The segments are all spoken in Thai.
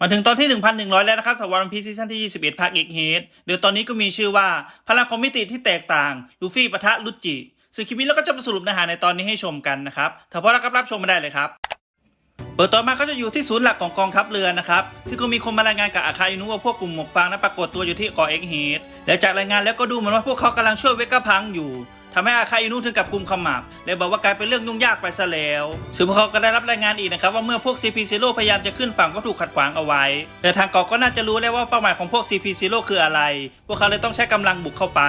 มาถึงตอนที่ 1,100 แล้วนะครับสำหรับวันพีซีซั่นที่ 21ภาคเอกเฮดเดี๋ยวตอนนี้ก็มีชื่อว่าพลังของมิติที่แตกต่างลูฟี่ปะทะลุจิซึ่งคลิปนี้เราก็จะมาสรุปเนื้อหาในตอนนี้ให้ชมกันนะครับถ้าพร้อมแล้วก็รับชมมาได้เลยครับเปิดตอนมาก็จะอยู่ที่ศูนย์หลักของกองทัพเรือนะครับ ซึ่งก็มีคนมารายงานกับอาคาอินุว่าพวกกลุ่มหมวกฟางนั้นปรากฏตัวอยู่ที่เกาะเอ็กเฮดและจากรายงานแล้วก็ดูเหมือนว่าพวกเขากำลังช่วยเวกกะพังอยู่ ทำให้อาคาอินุถึงกับกุมขมับและบอกว่ากลายเป็นเรื่องยุ่งยากไปซะแล้วซึ่งพวกเขาก็ได้รับรายงานอีกนะครับว่าเมื่อพวก CP0 พยายามจะขึ้นฝั่งก็ถูกขัดขวางเอาไว้ แต่ทางเกาะก็น่าจะรู้แล้วว่าเป้าหมายของพวก CP0 คืออะไร พวกเขาเลยต้องใช้กำลังบุกเข้าไป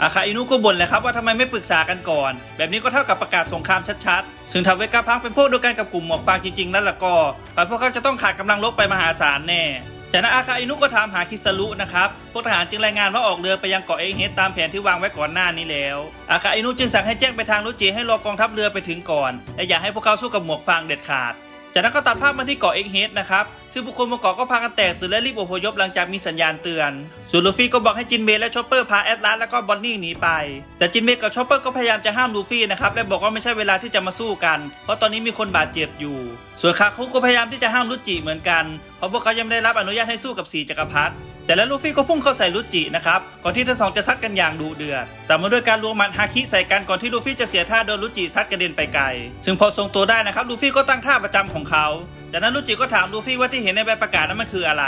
อาคาอินุก็บ่นเลยครับว่าทำไมไม่ปรึกษากันก่อน แบบนี้ก็เท่ากับประกาศสงครามชัดๆ ซึ่งถ้าเวกาพังเป็นพวกเดียวกันกับกลุ่มหมวกฟางจริงๆแล้วล่ะก็ฝ่ายพวกเขาจะต้องขาดกำลังรบไปมหาศาลแน่ จากนั้นอาคาอินุก็ถามหาคิสรุนะครับพวกทหารจึงรายงานว่าออกเรือไปยังเกาะเอเฮดตามแผนที่วางไว้ก่อนหน้านี้แล้ว อาคาอินุจึงสั่งให้แจ้งไปทางรุจิให้รอกองทัพเรือไปถึงก่อน และอย่าให้พวกเขาสู้กับหมวกฟางเด็ดขาด จากนั้นก็ตัดภาพมาที่เกาะเอ็กเฮดนะครับซึ่งบุคคลบนเกาะก็พากันแตกตื่นและรีบอพยพหลังจากมีสัญญาณเตือน ส่วนลูฟี่ก็บอกให้จินเบย์และชอปเปอร์พาแอตลาสแล้วก็บอนนี่หนีไป แต่จินเบย์กับชอปเปอร์ก็พยายามจะห้ามลูฟี่นะครับและบอกว่าไม่ใช่เวลาที่จะมาสู้กัน เพราะตอนนี้มีคนบาดเจ็บอยู่ ส่วนคาคุก็พยายามที่จะห้ามรุจิเหมือนกัน เพราะพวกเขายังไม่ได้รับอนุญาตให้สู้กับสีจักรพรรดิแต่แล้วลูฟี่ก็พุ่งเข้าใส่รุจินะครับก่อนที่ทั้งสองจะซัดกันอย่างดุเดือดแต่มาด้วยการรวมหมัดฮาคิใส่กันก่อนที่ลูฟี่จะเสียท่าโดนรุจิซัดกระเด็นไปไกล ซึ่งพอทรงตัวได้นะครับลูฟี่ก็ตั้งท่าประจำของเขา จากนั้นลูจิก็ถามลูฟี่ว่าที่เห็นในใบประกาศนั้นมันคืออะไร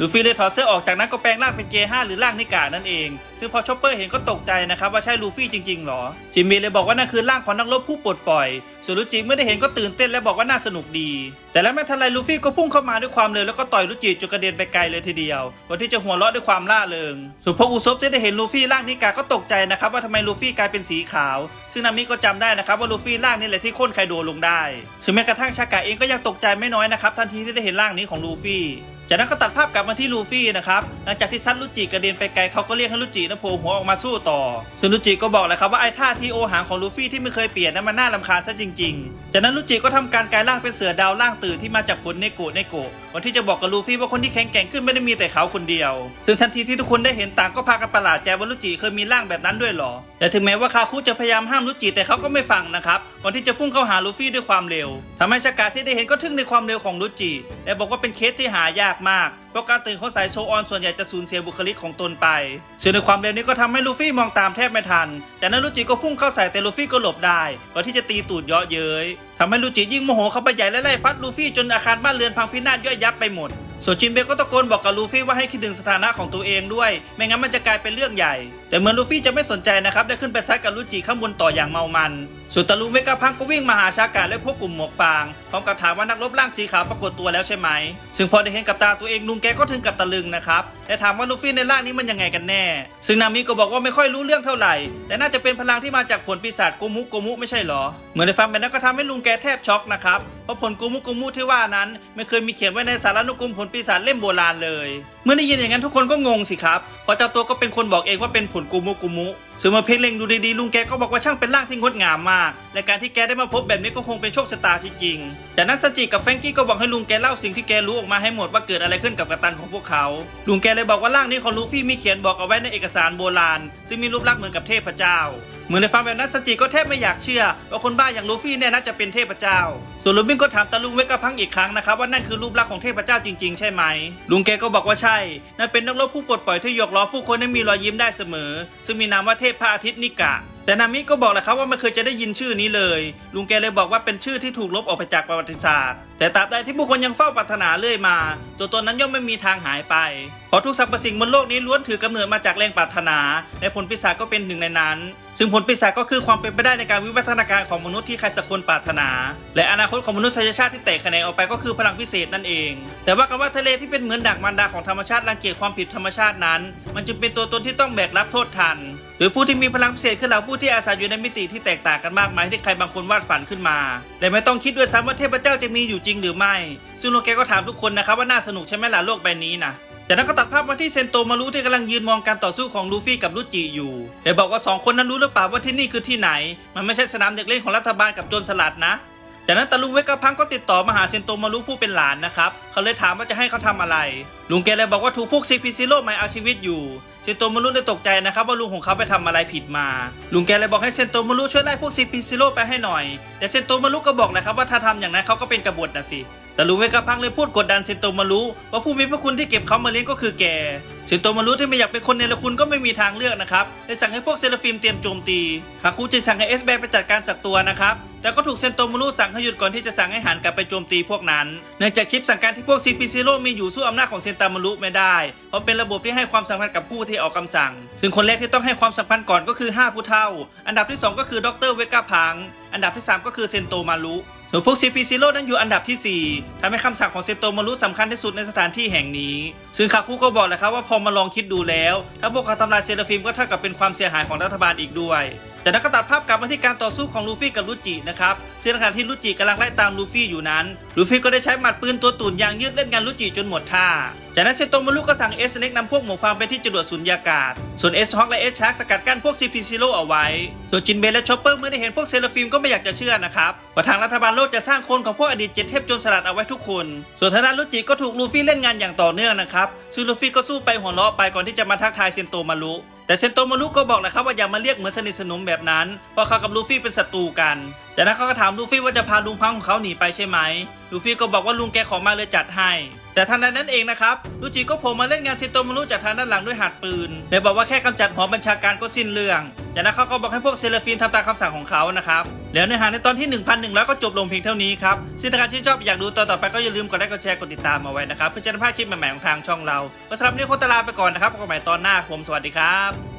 ลูฟี่เลยถอดเสื้อออกจากนั้นก็แปลงร่างเป็นเกห้าหรือร่างนิกานั่นเอง ซึ่งพอชอปเปอร์เห็นก็ตกใจนะครับว่าใช่ลูฟี่จริงๆหรอ จิมมี่เลยบอกว่านั่นคือร่างของนักรบผู้ปลดปล่อย ส่วนลูจิเมื่อได้เห็นก็ตื่นเต้นและบอกว่าน่าสนุกดี แต่แล้วไม่ทันไรลูฟี่ก็พุ่งเข้ามาด้วยความเร็วแล้วก็ต่อยลูจิจนกระเด็นไปไกลเลยทีเดียวก่อนที่จะหัวเราะด้วยความล่าเริงส่วนพวกอุซบที่ได้เห็นลูฟี่ร่างนิกาก็ตกใจนะครับว่าทำไมลูฟี่กลายเป็นสีขาว ซึ่งนามิก็จำได้นะครับว่าลูฟี่ร่างนี้แหละที่ค้นไคโดลงได้ ซึ่งแม้กระทั่งชากาเองก็ยังตกใจไม่น้อยนะครับทันทีที่ได้เห็นร่างนี้ของลูฟี่ จากนั้นก็ตัดภาพกลับมาที่ลูฟี่นะครับหลังจากที่ซัดลูจิกระเด็นไปไกลเขาก็เรียกให้ลูจินะโผล่หัวออกมาสู้ต่อส่วนลูจิก็บอกเลยครับว่าไอ้ท่าทีโอหางของลูฟี่ที่ไม่เคยเปลี่ยนนั้นมันน่าลำคาญซะจริง ๆ จากนั้นลูจิก็ทำการกลายร่างเป็นเสือดาวร่างตื่นที่มาจากผลเนโกะเนโกะก่อนที่จะบอกกับลูฟี่ว่าคนที่แข็งแกร่งขึ้นไม่ได้มีแต่เขาคนเดียว ซึ่งทันทีที่ทุกคนได้เห็นต่างก็พากันประหลาดใจว่าลูจิเคยมีร่างแบบนั้นด้วยหรอ แต่ถึงแม้ว่าคาคุจะพยายามห้ามลูจิแต่เขาก็ไม่ฟังนะครับก่อนที่จะพุ่งเข้าหาลูฟี่ด้วยความเร็วทำให้ชากาที่ได้เห็นก็ทึ่งในความเร็วของลูจิและบอกว่าเป็นเคสที่หายากมากเพราะการตื่นของสายโซออนส่วนใหญ่จะสูญเสียบุคลิกของตนไปส่วนในความเร็วนี้ก็ทำให้ลูฟี่มองตามแทบไม่ทัน จากนั้นลูจิก็พุ่งเข้าใส่แต่ลูฟี่ก็หลบได้ก่อนที่จะตีตูดเยาะเย้ยทำให้ลูจิยิ่งโมโหเข้าไปใหญ่และไล่ฟัดลูฟี่จนอาคารบ้านเรือนพังพินาศย่อยยับไปหมดส่วนจินเบะก็ตะโกนบอกกับลูฟี่ว่าให้คิดถึงสถานะของตัวเองด้วย ไม่งั้นมันจะกลายเป็นเรื่องใหญ่ แต่เหมือนลูฟี่จะไม่สนใจนะครับได้ขึ้นไปซัดกับลูจิข้างบนต่ออย่างเมามันส่วนตะลุเมกาพังก็วิ่งมาหาชากาและพวกกลุ่มหมวกฟางพร้อมกับถามว่านักรบร่างสีขาวปรากฏตัวแล้วใช่ไหม ซึ่งพอได้เห็นกับตาตัวเองลุงแกก็ถึงกับตะลึงนะครับและถามว่าลูฟี่ในร่างนี้มันยังไงกันแน่ ซึ่งนามิก็บอกว่าไม่ค่อยรู้เรื่องเท่าไหร่ แต่น่าจะเป็นพลังที่มาจากผลปีศาจโกมุโกมุไม่ใช่หรอ เหมือนในฟังแบบนั้นก็ทำให้ลุงแกแทบช็อกนะครับเพราะผลโกมุโกมุที่ว่านั้น ไม่เคยมีเขียนไว้ในสารานุกรมผลปีศาจเล่มโบราณเลยเมื่อได้ยินอย่างนั้นทุกคนก็งงสิครับเพราะเจ้าตัวก็เป็นคนบอกเองว่าเป็นผลโกมุโกมุ ซึ่งเมื่อเพ่งเล็งดูดีๆลุงแกก็บอกว่าช่างเป็นร่างที่งดงามมาก และการที่แกได้มาพบแบบนี้ก็คงเป็นโชคชะตาที่จริงๆจากนั้นสจิกับแฟรงกี้ก็บอกให้ลุงแกเล่าสิ่งที่แกรู้ออกมาให้หมดว่าเกิดอะไรขึ้นกับกัปตันของพวกเขา ลุงแกเลยบอกว่าร่างนี้ของลูฟี่มีเขียนบอกเอาไว้ในเอกสารโบราณ ซึ่งมีรูปลักษณ์เหมือนกับเทพเจ้าเหมือนในฟังแบบนั้นสจิก็แทบไม่อยากเชื่อว่าคนบ้าอย่างลูฟี่เนี่ยน่าจะเป็นเทพเจ้า ส่วนลูบินก็ถามตาลุงเวกพังอีกครั้งนะครับว่านั่นคือรูปลักษณ์ของเทพเจ้าจริง ๆ ใช่ไหม ลุงแกก็บอกว่าใช่นั่นเป็นนักรบผู้ปลดปล่อยที่หยอกล้อผู้คนให้มีรอยยิ้มได้เสมอ ซึ่งมีนามว่าเทพพระอาทิตย์นิกะ แต่นามิก็บอกแหละครับว่าไม่เคยจะได้ยินชื่อนี้เลย ลุงแกเลยบอกว่าเป็นชื่อที่ถูกลบออกไปจากประวัติศาสตร์ แต่ตราบใดที่ผู้คนยังเฝ้าปรารถนาเรื่อยมา ตัวตนนั้นย่อมไม่มีทางหายไปเพราะทุกสรรพสิ่งบนโลกนี้ล้วนถือกำเนิดมาจากแรงปรารถนา และผลปิศาจก็เป็นหนึ่งในนั้น ซึ่งผลปีศาจก็คือความเป็นไปได้ในการวิวัฒนาการของมนุษย์ที่ใครสักคนปรารถนา และอนาคตของมนุษยชาติที่แตกแขนงออกไปก็คือพลังพิเศษนั่นเอง แต่ว่ากันว่าทะเลที่เป็นเหมือนดักมารดาของธรรมชาติรังเกียจความผิดธรรมชาตินั้น มันจึงเป็นตัวตนที่ต้องแบกรับโทษทันหรือผู้ที่มีพลังพิเศษคือเหล่าผู้ที่อาศัยอยู่ในมิติที่แตกต่างกันมากมายที่ใครบางคนวาดฝันขึ้นมาแต่ไม่ต้องคิดด้วยซ้ำว่าเทพเจ้าจะมีอยู่จริงหรือไม่ ซึ่งโลแกก็ถามทุกคนนะครับว่าน่าสนุกใช่ไหมล่ะโลกใบนี้นะ จากนั้นก็ตัดภาพมาที่เซนโตมารุที่กำลังยืนมองการต่อสู้ของลูฟี่กับลูจิอยู่แต่บอกว่าสองคนนั้นรู้หรือเปล่าว่าที่นี่คือที่ไหน มันไม่ใช่สนามเด็กเล่นของรัฐบาลกับโจรสลัดนะ จากนั้นตาลุงเวกะพังก็ติดต่อมาหาเซนโตมารุผู้เป็นหลานนะครับเขาเลยถามว่าจะให้เขาทำอะไร ลุงแกเลยบอกว่าถูกพวกซีพีซิโร่หมายเอาชีวิตอยู่เซนโตมารุเลยตกใจนะครับว่าลุงของเขาไปทำอะไรผิดมา ลุงแกเลยบอกให้เซนโตมารุช่วยไล่พวกซีพีซิโร่ไปให้หน่อย แต่เซนโตมารุก็บอกเลยครับว่าถ้าทำอย่างนั้นเขาก็เป็นกบฏนะสิ แต่ลูเวกาพังเลยพูดกดดันเซนโตมารุว่าผู้มีพระคุณที่เก็บเขามาเลี้ยงก็คือแกเซนโตมารุที่ไม่อยากเป็นคนเนรคุณก็ไม่มีทางเลือกนะครับเลยสั่งให้พวกเซราฟิมเตรียมโจมตีคาคุจึงสั่งให้เอสแบไปจัดการสักตัวนะครับ แต่ก็ถูกเซนโตมารุสั่งให้หยุดก่อนที่จะสั่งให้หันกลับไปโจมตีพวกนั้นเนื่องจากชิปสั่งการที่พวกซีพีซีโร่มีอยู่สู้อำนาจของเซนตามารุไม่ได้ เพราะเป็นระบบที่ให้ความสำคัญกับผู้ที่ออกคำสั่ง ซึ่งคนแรกที่ต้องให้ความสำคัญก่อนก็คือ 5 ผู้เฒ่า อันดับที่ 2 ก็คือดรเวกาพัง อันดับที่ 3 ก็คือเซนโตมารุส่วนพวก CP Zero นั้นอยู่อันดับทีสี่4ทำให้คำสั่งของเซนโตมารุสำคัญที่สุดในสถานที่แห่งนี้ ซึ่งคาคุก็บอกเลยครับว่าพอมาลองคิดดูแล้ว ถ้าพวกเขาทำลายเซราฟิมก็เท่ากับเป็นความเสียหายของรัฐบาลอีกด้วย แต่นักก็ตัดภาพกลับมาที่การต่อสู้ของลูฟี่กับลูจินะครับซึ่งขณะที่ลูจิกำลังไล่ตามลูฟี่อยู่นั้น ลูฟี่ก็ได้ใช้หมัดปืนตัวตุ่นยางยืดเล่นงานลูจิจนหมดท่า จากนั้นเซนโตมารุก็สั่งเอสเน็กนำพวกหมูฟางไปที่จรวดสุญญากาศ ส่วนเอสฮอกและเอสชาร์กสกัดกั้นพวกซีพีซีโร่เอาไว้ ส่วนจินเบลและชอปเปอร์เมื่อได้เห็นพวกเซราฟิมก็ไม่อยากจะเชื่อนะครับว่าทางรัฐบาลโลกจะสร้างคนของพวกอดีตเจ็ดเทพจรสลัดเอาไว้ทุกคน ส่วนทางด้านลูจิก็ถูกลูฟี่เล่นงานอย่างต่อเนื่องนะครับซึ่งลูฟี่ก็สู้ไปหัวเราะไปก่อนที่จะมาทักทายเซนโตมารุ แต่เซนโตมารุก็บอกแหละครับว่าอย่ามาเรียกเหมือนสนิทสนมแบบนั้น เพราะเขากับลูฟี่เป็นศัตรูกัน จากนั้นเขาก็ถามลูฟี่ว่าจะพาลุงพังของเขาหนีไปใช่ไหม ลูฟี่ก็บอกว่าลุงแกขอมาเลยจัดให้ แต่ทันใดนั้นเองนะครับ ลูจิก็โผล่มาเล่นงานเซนโตมารุจากทางด้านหลังด้วยหัดปืน และบอกว่าแค่กำจัดหอบัญชาการก็สิ้นเรื่อง จากนั้นเขาก็บอกให้พวกเซเลฟินทำตามคำสั่งของเขานะครับ แล้วเนื้อหาในตอนที่ 1,100 ก็จบลงเพียงเท่านี้ครับซึ่งถ้าใครที่ชอบอยากดูตอนต่อไปก็อย่าลืมกดไลค์กดแชร์กดติดตามมาไว้นะครับเพื่อจะได้พลาดคลิปใหม่ๆของทางช่องเราก็สำหรับวันนี้โคตรลาไปก่อนนะครับพบกันใหม่ตอนหน้าผมสวัสดีครับ